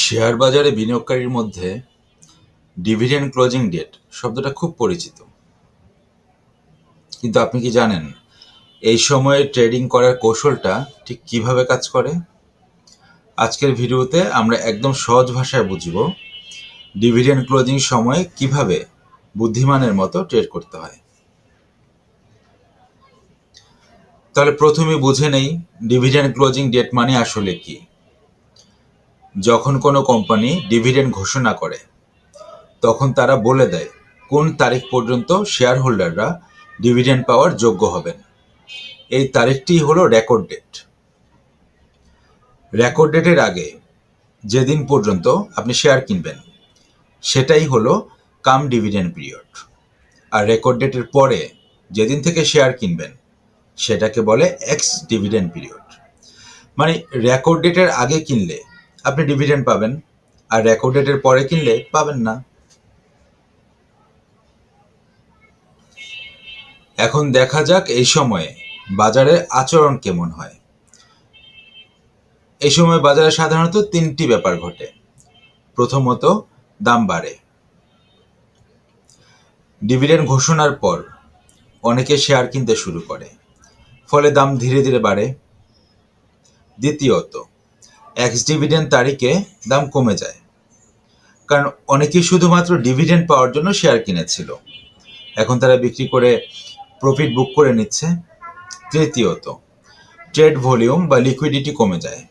Share বাজারে বিনিয়োগকারীর মধ্যে dividend closing date শব্দটা খুব পরিচিত। কিন্তু আপনি কি জানেন, এই সময়ে ট্রেডিং করার কৌশলটা ঠিক কীভাবে কাজ করে? আজকের ভিডিওতে আমরা একদম সহজ ভাষায় বুঝব ডিভিডেন্ড ক্লোজিং সময়ে কীভাবে বুদ্ধিমানের মতো ট্রেড করতে হয়। তাহলে প্রথমে বুঝে নেই ডিভিডেন্ড ক্লোজিং ডেট মানে আসলে কি। যখন কোনো কোম্পানি ডিভিডেন্ড ঘোষণা করে, তখন তারা বলে দেয়, কোন তারিখ পর্যন্ত শেয়ার হোল্ডাররা ডিভিডেন্ড পাওয়ার যোগ্য হবেন। এই তারিখটি হলো রেকর্ড ডেট। রেকর্ড ডেটের আগে যেদিন পর্যন্ত আপনি শেয়ার কিনবেন, সেটাই হলো কাম ডিভিডেন্ড পিরিয়ড। আর রেকর্ড ডেটের পরে যেদিন থেকে শেয়ার কিনবেন, সেটাকে বলে এক্স ডিভিডেন্ড পিরিয়ড। মানে রেকর্ড ডেটের আগে কিনলে আপনি ডিভিডেন্ড পাবেন, আর রেকর্ড ডেটের পরে কিনলে পাবেন না। এখন দেখা যাক এই সময়ে বাজারের আচরণ কেমন হয়। এই সময় বাজারে সাধারণত তিনটি ব্যাপার ঘটে। প্রথমত, দাম বাড়ে। ডিভিডেন্ড ঘোষণার পর অনেকে শেয়ার কিনতে শুরু করে, ফলে দাম ধীরে ধীরে বাড়ে। দ্বিতীয়ত এক্স ডিভিডেন্ড তারিখে দাম কমে যায়। কারণ অনেকেই শুধুমাত্র ডিভিডেন্ড পাওয়ার জন্য শেয়ার কিনেছিল। এখন তারা বিক্রি করে প্রফিট বুক করে নিচ্ছে। তৃতীয়ত ট্রেড ভলিউম বা লিকুইডিটি কমে যায়।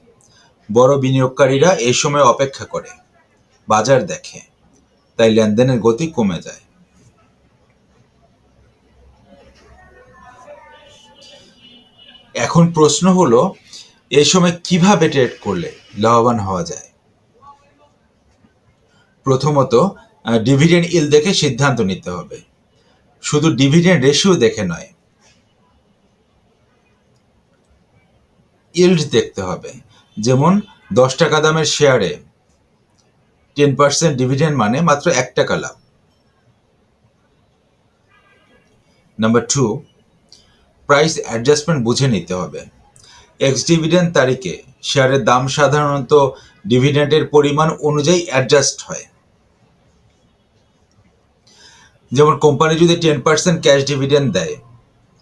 বড় বিনিয়োগকারীরা এই সময় অপেক্ষা করে, বাজার দেখে। তাই লেনদেনের গতি কমে যায়। এখন প্রশ্ন হলো এই সময় কীভাবে ট্রেড করলে লাভবান হওয়া যায়? প্রথমত ডিভিডেন্ড ইল দেখে সিদ্ধান্ত নিতে হবে। শুধু ডিভিডেন্ড রেশিও দেখে নয় ইল্ড দেখতে হবে। যেমন, দশ টাকা দামের শেয়ারে টেন পার্সেন্ট ডিভিডেন্ড মানে মাত্র এক টাকা লাভ। নাম্বার টু প্রাইস অ্যাডজাস্টমেন্ট বুঝে নিতে হবে। এক্স ডিভিডেন্ড তারিখে শেয়ারের দাম সাধারণত ডিভিডেন্ডের পরিমাণ অনুযায়ী অ্যাডজাস্ট হয়। যেমন কোম্পানি যদি টেন পার্সেন্ট ক্যাশ ডিভিডেন্ড দেয়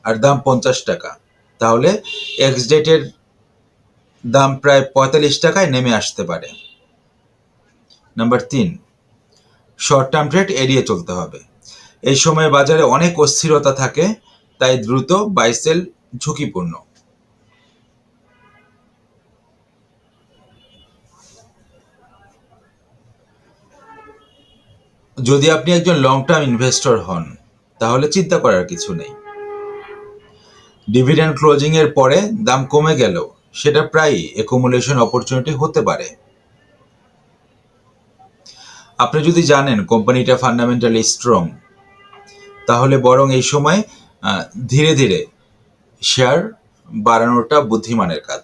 আর দাম পঞ্চাশ টাকা, তাহলে এক্স ডেটের দাম প্রায় পঁয়তাল্লিশ টাকায় নেমে আসতে পারে। নাম্বার তিন শর্ট টার্ম ট্রেড এড়িয়ে চলতে হবে। এই সময় বাজারে অনেক অস্থিরতা থাকে, তাই দ্রুত বাইসেল ঝুঁকিপূর্ণ। যদি আপনি একজন লং টার্ম ইনভেস্টর হন, তাহলে চিন্তা করার কিছু নেই। ডিভিডেন্ড ক্লোজিং এর পরে দাম কমে গেল সেটা প্রায়ই একুমুলেশন অপরচুনিটি হতে পারে। আপনি যদি জানেন কোম্পানিটা ফান্ডামেন্টালি স্ট্রং তাহলে বরং এই সময় ধীরে ধীরে শেয়ার বাড়ানোটা বুদ্ধিমানের কাজ।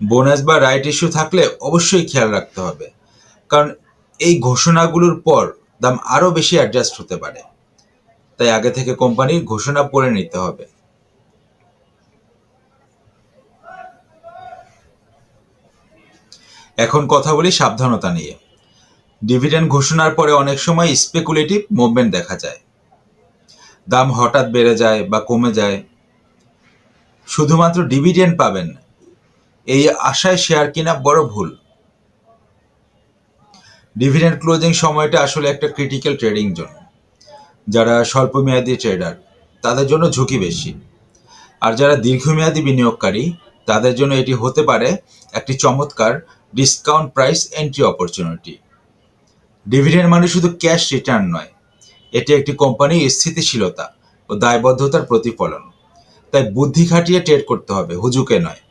বোনাস বা রাইট ইস্যু থাকলে অবশ্যই খেয়াল রাখতে হবে। কারণ এই ঘোষণাগুলোর পর দাম আরও বেশি অ্যাডজাস্ট হতে পারে। তাই আগে থেকে কোম্পানির ঘোষণা পড়ে নিতে হবে। এখন কথা বলি সাবধানতা নিয়ে। ডিভিডেন্ড ঘোষণার পরে অনেক সময় স্পেকুলেটিভ মুভমেন্ট দেখা যায়। দাম হঠাৎ বেড়ে যায় বা কমে যায়। শুধুমাত্র ডিভিডেন্ড পাবেন। এই আশায় শেয়ার কিনা বড় ভুল। ডিভিডেন্ড ক্লোজিং সময়টা আসলে একটা ক্রিটিক্যাল ট্রেডিং জোন যারা স্বল্পমেয়াদী ট্রেডার তাদের জন্য ঝুঁকি বেশি। আর যারা দীর্ঘমেয়াদী বিনিয়োগকারী, তাদের জন্য এটি হতে পারে একটি চমৎকার discount price entry opportunity dividend মানে শুধু ক্যাশ রিটার্ন নয়, এটি একটি কোম্পানির স্থিতিশীলতা ও দায়বদ্ধতার প্রতিফলন। তাই বুদ্ধি খাটিয়ে ট্রেড করতে হবে, হুজুকে নয়।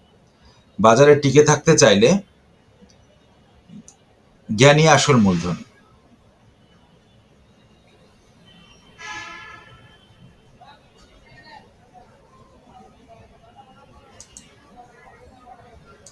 বাজারে টিকে থাকতে চাইলে জ্ঞানী আসল মূলধন।